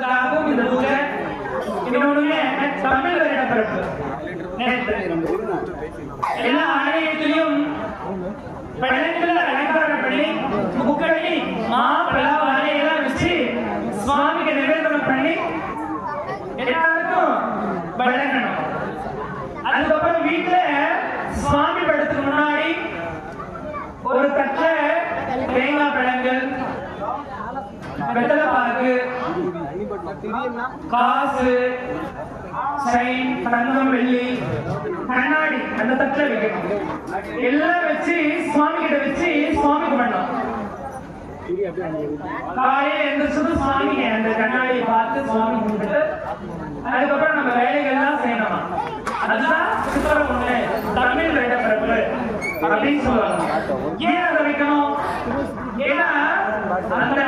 போறதுக்காகவும் இந்த பூஜை. இன்னொன்னு தமிழ் வருட எல்லா ஆலயத்திலும் பழங்களை அலங்காரம் முக்கடி மா பலா வாழையெல்லாம் வச்சு சுவாமிக்கு நிவேதனம் பண்ணி எல்லாருக்கும் வழங்கணும். அதுக்கப்புறம் வீட்டுல சுவாமி படத்துக்கு முன்னாடி ஒரு தட்டுல தேங்காய் பழங்கள் வெத்தலை பாக்கு காசு செயின் தங்கம் வெள்ளி கண்ணாடி அந்த தட்டுல வைக்கணும். எல்லாம் வச்சு சுவாமி கிட்ட வச்சு சுவாமி கும்பிடணும். காலையில எந்திரிச்சதும் சுவாமி அந்த கண்ணாடியை பார்த்து சுவாமி கும்பிட்டு அதுக்கப்புறம் நம்ம வேலைகள்லாம் செய்யணுமா? அதுதான் சித்திரை ஒண்ணு தமிழ் வேட பிறப்பு அப்படின்னு சொல்லுவாங்க. ஏன் அதை வைக்கணும்? ஏன்னா அந்த